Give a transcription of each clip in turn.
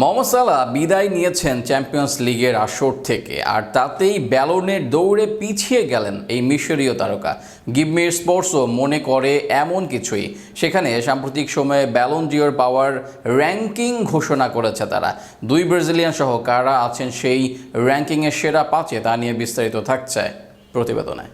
মোহাম্মদ সালাহ বিদায় নিয়েছেন চ্যাম্পিয়ন্স লিগের আসর থেকে, আর তাতেই ব্যালনের দৌড়ে পিছিয়ে গেলেন এই মিশরীয় তারকা। গিবমির স্পোর্টসও মনে করে এমন কিছুই। সেখানে সাম্প্রতিক সময়ে ব্যালন ডিওর পাওয়ার র্যাঙ্কিং ঘোষণা করেছে তারা। দুই ব্রাজিলিয়ান সহ কারা আছেন সেই র্যাঙ্কিংয়ের সেরা পাঁচে তা নিয়ে বিস্তারিত থাকছে প্রতিবেদনে।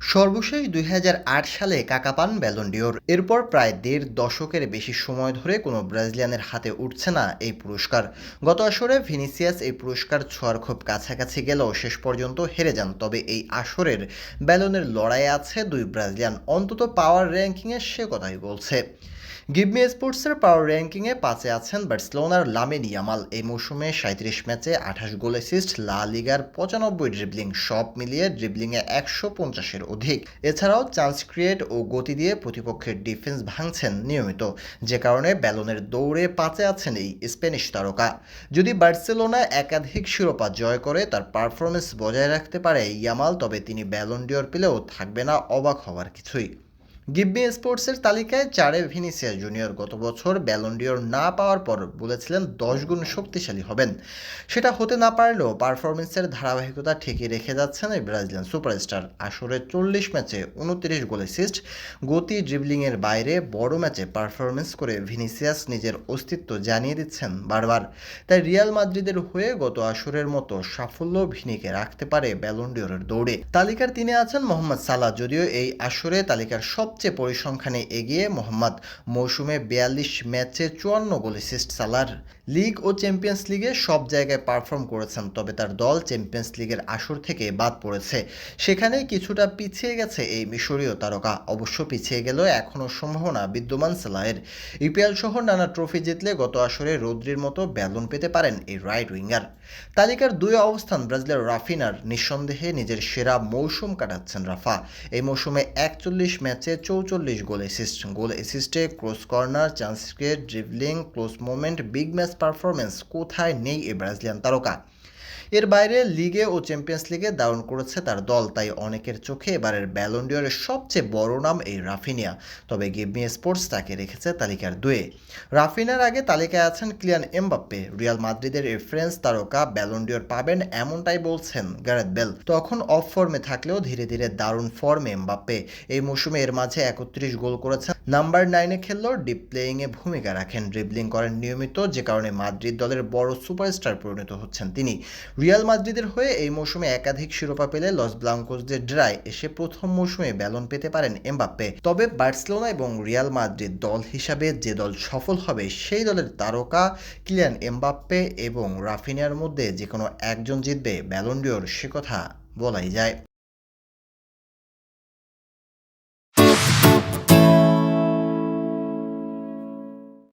সর্বশেষ দুই হাজার আট সালে কাকা পান ব্যালন্ডিওর। এরপর প্রায় দেড় দশকের বেশি সময় ধরে কোনো ব্রাজিলিয়ানের হাতে উঠছে না এই পুরস্কার। গত আসরে ভিনিসিয়াস এই পুরস্কার ছোঁয়ার খুব কাছাকাছি গেলেও শেষ পর্যন্ত হেরে যান, তবে এই আসরের ব্যালনের লড়াই আছে দুই ব্রাজিলিয়ান। অন্তত পাওয়ার র্যাঙ্কিংয়ের সে কথাই বলছে। গিভমি স্পোর্টসের পাওয়ার র্যাঙ্কিংয়ে পাঁচে আছেন বার্সেলোনার লামিন ইয়ামাল এই মৌসুমে সাঁত্রিশ ম্যাচে আঠাশ গোল অ্যাসিস্ট লা লিগার পঁচানব্বই ড্রিবলিং সব মিলিয়ে ড্রিবলিংয়ে একশো পঞ্চাশের অধিক। এছাড়াও চান্স ক্রিয়েট ও গতি দিয়ে প্রতিপক্ষের ডিফেন্স ভাঙছেন নিয়মিত। যে কারণে ব্যালনের দৌড়ে পাঁচে আছেন এই স্প্যানিশ তারকা। যদি বার্সেলোনা একাধিক শিরোপা জয় করে, তার পারফরমেন্স বজায় রাখতে পারে ইয়ামাল তবে তিনি ব্যালন ডিওর পেলেও থাকবে না, অবাক হওয়ার কিছুই। গিব্বি স্পোর্টসের তালিকায় চারে ভিনিসিয়াস জুনিয়র। গত বছর ব্যালন্ডিওর না পাওয়ার পর বলেছিলেন দশ গুণ শক্তিশালী হবেন। সেটা হতে না পারলেও পারফরমেন্সের ধারাবাহিকতা ঠিকই রেখে যাচ্ছেন এই ব্রাজিলিয়ান সুপারস্টার। আসরে চল্লিশ ম্যাচে উনত্রিশ গোল অ্যাসিস্ট, গতি ড্রিবলিংয়ের বাইরে বড় ম্যাচে পারফরমেন্স করে ভিনিসিয়াস নিজের অস্তিত্ব জানিয়ে দিচ্ছেন বারবার। তাই রিয়াল মাদ্রিদের হয়ে গত আসরের মতো সাফল্য ভিনিকে রাখতে পারে ব্যালন্ডিওরের দৌড়ে। তালিকার তিনি আছেন মোহাম্মদ সালাহ, যদিও এই আসরে তালিকার সবচেয়ে পরিসংখ্যানে এগিয়ে মোহাম্মদ মৌসুমে বিয়াল্লিশ ম্যাচে চুয়ান্ন গোল অ্যাসিস্ট সালার। লিগ ও চ্যাম্পিয়ন্স লিগে সব জায়গায় পারফর্ম করেছেন, তবে তার দল চ্যাম্পিয়ন্স লিগের আসর থেকে বাদ পড়েছে। সেখানে কিছুটা পিছিয়ে গেছে এই মিশরীয় তারকা। অবশ্য পিছিয়ে গেলেও এখনও সম্ভাবনা বিদ্যমান সালাহের। ইপিএল সহ নানা ট্রফি জিতলে গত আসরে রৌদ্রির মতো ব্যালন পেতে পারেন এই রাইট উইঙ্গার। তালিকার দুই অবস্থান ব্রাজিলের রাফিনার। নিঃসন্দেহে নিজের সেরা মৌসুম কাটাচ্ছেন রাফা। এই মৌসুমে একচল্লিশ ম্যাচে চৌচল্লিশ goal assist goal অ্যাসিস্টে cross corner chance create dribbling close moment big match performance কোথায় নেই এই ব্রাজিলিয়ান তারকা? এর বাইরে লিগে ও চ্যাম্পিয়ন্স লিগে দারুণ করেছে তার দল, তাই অনেকের চোখে এবারের ব্যালন্ডিয়রের সবচেয়ে বড় নাম এই রাফিনিয়া। তবে গিভমি স্পোর্টস তাকে রেখেছে তালিকার দুয়ে। রাফিনার আগে তালিকায় আছেন ক্লিয়ান এমবাপ্পে। রিয়াল মাদ্রিদের এই ফ্রেন্স তারকা ব্যালন্ডিয়র পাবেন এমনটাই বলছেন গ্যারেথ বেল তখন অফ ফর্মে থাকলেও ধীরে ধীরে দারুণ ফর্মে এমবাপ্পে। এই মৌসুমে এর মাঝে একত্রিশ গোল করেছেন নাম্বার নাইনে খেললেও ডিপ প্লেয়িংয়ে ভূমিকা রাখেন। ড্রিবলিং করেন নিয়মিত যে কারণে মাদ্রিদ দলের বড় সুপারস্টার পরিণত হচ্ছেন তিনি। রিয়াল মাদ্রিদের হয়ে এই মৌসুমে একাধিক শিরোপা পেলে লস ব্লাঙ্কোসদের ড্রাই এসে প্রথম মৌসুমে ব্যালন পেতে পারেন এমবাপ্পে। তবে বার্সেলোনা এবং রিয়াল মাদ্রিদ দল হিসাবে যে দল সফল হবে সেই দলের তারকা কিলিয়ান এমবাপ্পে এবং রাফিনিয়ার মধ্যে যে কোনো একজন জিতবে ব্যালন্ডিওর সে কথা বলাই যায়।